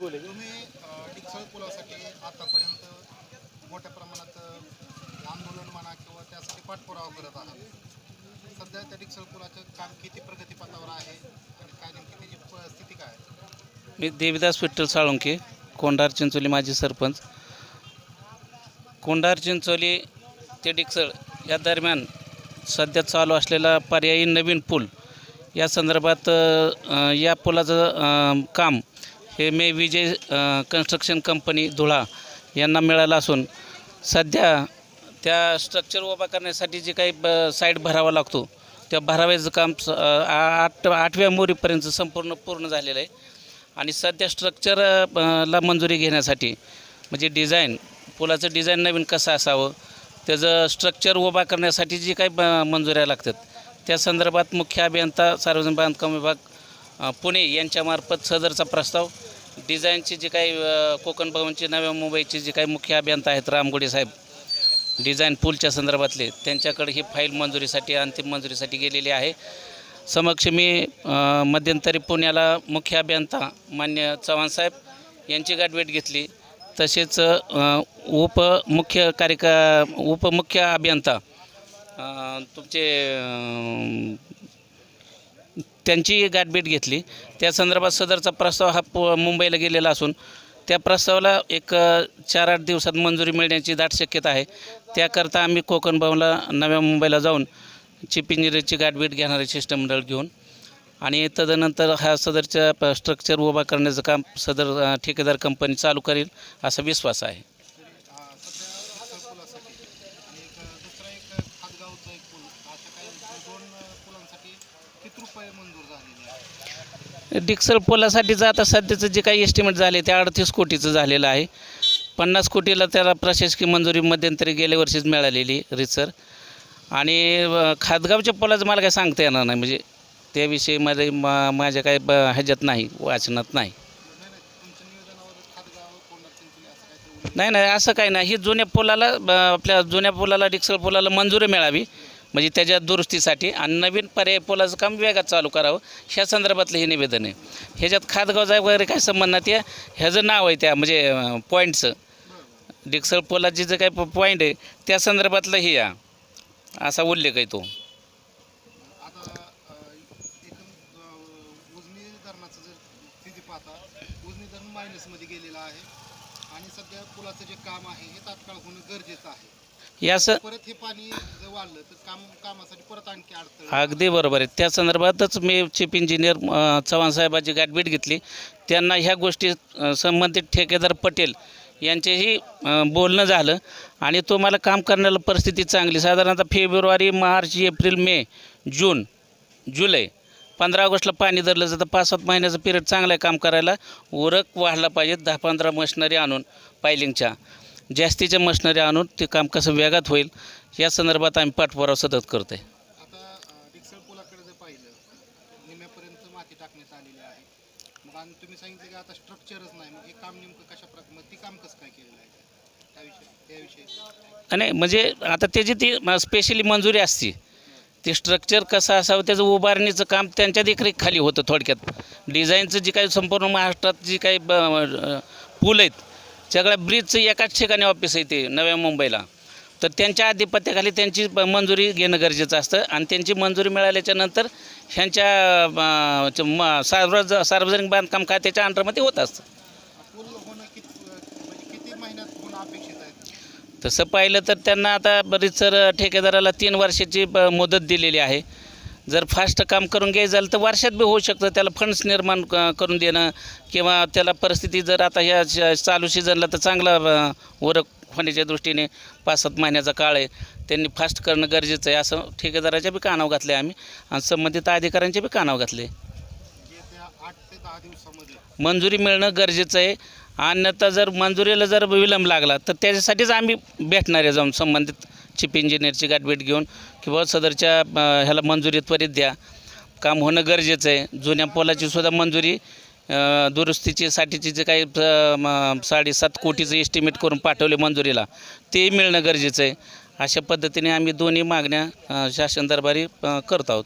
तुम्ही अ, डिकसळ पुलासाठी आतापर्यंत मोठ्या प्रमाणात अ, आंदोलन म्हणा किंवा त्यासाठी पाठपुरावा करत आहात. सध्या त्या डिकसळ पुलाचं काम किती प्रगतीपथावर आहे आणि काय नेमकी त्याची प- स्थिती काय आहे? मी देविदास विठ्ठल साळुंके कोंढार चिंचोली माजी सरपंच. कोंढार चिंचोली ते डिकसळ या दरम्यान सध्या चालू असलेला पर्यायी नवीन पूल या संदर्भात या पुलाचं काम हे मे विजय कन्स्ट्रक्शन कंपनी धुळा यांना मिळालं असून सध्या त्या स्ट्रक्चर उभा करण्यासाठी जे काही ब साईड भरावा लागतो त्या भराव्याचं काम स- आठ आठव्या मोरीपर्यंत संपूर्ण पूर्ण झालेलं आहे. आणि सध्या स्ट्रक्चर ला मंजुरी घेण्यासाठी म्हणजे डिझाईन पुलाचं डिझाईन नवीन कसं असावं त्याचं स्ट्रक्चर उभा करण्यासाठी जी काही ब- मंजुऱ्या लागतात त्या संदर्भात मुख्य अभियंता सार्वजनिक बांधकाम विभाग पुणे यांच्यामार्फत सदरचा प्रस्ताव डिझाईनची जी काही कोकण भवनची नव्या मुंबईची जी काही मुख्य अभियंता आहेत रामगुडे साहेब डिझाईन पूलच्या संदर्भातले त्यांच्याकडे ही फाईल मंजुरीसाठी अंतिम मंजुरीसाठी गेलेली आहे. समक्ष मी मध्यंतरी पुण्याला मुख्य अभियंता मान्य चव्हाणसाहेब यांची गाठभेट घेतली. तसेच उपमुख्य कार्यका उपमुख्य अभियंता तुमचे त्यांचीही त्यांची गाठभेट घेतली. त्या संदर्भात सदरचा प्रस्ताव हा पु मुंबईला गेलेला असून त्या प्रस्तावाला एक चार आठ दिवसात मंजुरी मिळण्याची दाट शक्यता आहे. त्याकरता आम्ही कोकण भवनला नव्या मुंबईला जाऊन चीफ इंजिनियरची गाठभेट घेणारे शिष्टमंडळ घेऊन आणि तदनंतर हा सदरच्या स्ट्रक्चर उभा करण्याचं काम सदर ठेकेदार कंपनी चालू करेल असा विश्वास आहे. दुसरा एक एक पूल काही दोन किती रुपये मंजूर झालेले डिक्सळ पुलासाठीचं आता सध्याचं जे काही एस्टिमेट झाले ते अडतीस कोटीचं झालेलं आहे. पन्नास कोटीला त्याला प्रशासकीय मंजुरी मध्यंतरी गेल्या वर्षीच मिळालेली रिसर आणि अ, खातगावच्या पुलाचं मला काय सांगता येणार नाही म्हणजे त्याविषयी मध्ये मा माझ्या काय ब ह्याच्यात नाही वाचनात नाही. नाही नाही तुमच्या निवेदनावर खातगाव कोंडार चिंचोली असं काहीतरी उल्लेख नाही नाही असं काही नाही. ही जुन्या पुलाला ब- आपल्या जुन्या पुलाला डिक्सळ पुलाला मंजुरी मिळावी. म्हणजे त्याच्या दुरुस्तीसाठी आणि नवीन पर्याय पुलाचं काम वेगात चालू करावं ह्या संदर्भातलं हे निवेदन आहे. ह्याच्यात खातगावचा वगैरे काय संबंध नाही ह्याचं नाव आहे त्या म्हणजे पॉईंटचं डिक्सळ पोलाची जे काही पॉईंट आहे त्या संदर्भातलं हे या. असा उल्लेख आहे तो. मायनसमध्ये आहे. आणि सध्या पुलाचं जे काम आहे हे तात्काळ होणं गरजेचं आहे. हे असं परत हे पाणी जर वाढलं तर काम कामासाठी परत आणखी अडथळे. अगदी बरोबर आहे. त्या संदर्भातच मी चीफ इंजिनियर अ, चव्हाण साहेबाची गाठभेट घेतली. त्यांना ह्या गोष्टी अ, संबंधित ठेकेदार पटेल यांचेही अ, बोलणं झालं. आणि तो मला काम करण्याला परिस्थिती चांगली. साधारणतः फेब्रुवारी मार्च एप्रिल मे जून जुलै पंधरा ऑगस्टला पाणी धरलं जातं. पाच सात महिन्याचा पिरियड चांगला आहे काम करायला. उरक वाढला पाहिजे. दहा पंधरा मशिनरी आणून पायलिंगच्या जास्तीच्या मशिनरी आणून ते काम कसं वेगात होईल या संदर्भात आम्ही पाठपुरावा सतत करतो आहे आता अ, डिक्सळ पुलाकडे जर पाहिलं निम्यापर्यंत माती टाकण्यात आलेली आहे. मग आणि तुम्ही सांगितलं की आता स्ट्रक्चरच नाही. मग हे काम नेमकं कशा प्रकारे मग ती काम कसं काय केलेलं आहे? त्याविषयी त्याविषयी नाही म्हणजे आता त्याची ती स्पेशली मंजुरी असते. ते स्ट्रक्चर कसं असावं त्याचं उभारणीचं काम त्यांच्या देखरेखीखाली होतं थोडक्यात. डिझाईनचं जी काही संपूर्ण महाराष्ट्रात जी काही ब- अ, पूल आहेत सगळ्या ब्रिजचं एकाच ठिकाणी ऑफिस आहे ते नव्या मुंबईला. तर त्यांच्या आधिपत्याखाली त्यांची मंजुरी घेणं गरजेचं असतं आणि त्यांची मंजुरी मिळाल्याच्या नंतर ह्यांच्या म- सार्वज सार्वजनिक बांधकाम खात्याच्या अंडरमध्ये होत असतं. तसं पाहिलं तर त्यांना आता बरीच सर ठेकेदाराला तीन वर्षाची मुदत दिलेली आहे. जर फास्ट काम करून घ्यायचं झालं तर वर्षात बी होऊ शकतं. त्याला फंड्स निर्माण क- करून देणं किंवा त्याला परिस्थिती जर आता ह्या श- चालू सीझनला तर चांगला वरक होण्याच्या दृष्टीने पाच सात महिन्याचा काळ आहे. त्यांनी फास्ट करणं गरजेचं आहे. असं ठेकेदाराच्या बी कानाव घातले आम्ही. आणि संबंधित अधिकाऱ्यांचे बी कानाव घातले मंजुरी मिळणं गरजेचं आहे. अन्यथा जर मंजुरीला जर विलंब लागला तर त्याच्यासाठीच आम्ही भेटणार आहे जाऊन संबंधित चीफ इंजिनियरची गाठभेट घेऊन किंवा सदरच्या ह्याला मंजुरी त्वरित द्या. काम होणं गरजेचं आहे. जुन्या पोलाची सुद्धा मंजुरी दुरुस्तीची साठीची जे काही साडेसात कोटीचं एस्टिमेट करून पाठवले मंजुरीला ते मिळणं गरजेचं आहे. अशा पद्धतीने आम्ही दोन्ही मागण्या शासन दरबारी करत आहोत.